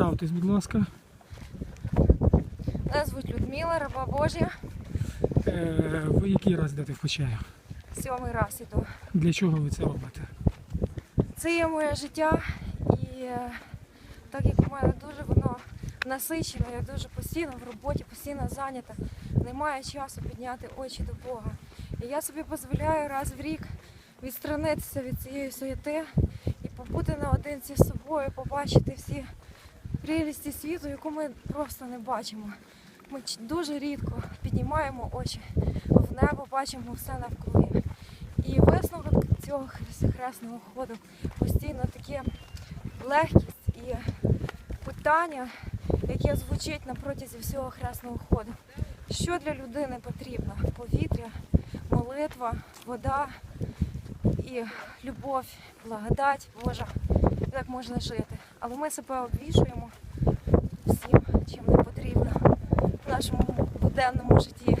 Представтесь, будь ласка. Мене звуть Людмила, раба Божя. Е, ви який раз йдете в Почаю? Сьомий раз іду. Для чого ви це робите? Це є моє життя, і е, так як у мене дуже воно насичено, я дуже постійно в роботі, постійно зайнята, немає часу підняти очі до Бога. І я собі дозволяю раз в рік відстранитися від цієї суєти і побути наодинці з собою, побачити всі прелісті світу, яку ми просто не бачимо. Ми дуже рідко піднімаємо очі в небо, бачимо все навкруги. І висновок цього хресного ходу постійно таке легкість і питання, яке звучить на протязі всього хресного ходу. Що для людини потрібно? Повітря, молитва, вода і любов, благодать Божа. Так можна жити. Але ми себе обвішуємо всім, чим не потрібно в нашому буденному житті.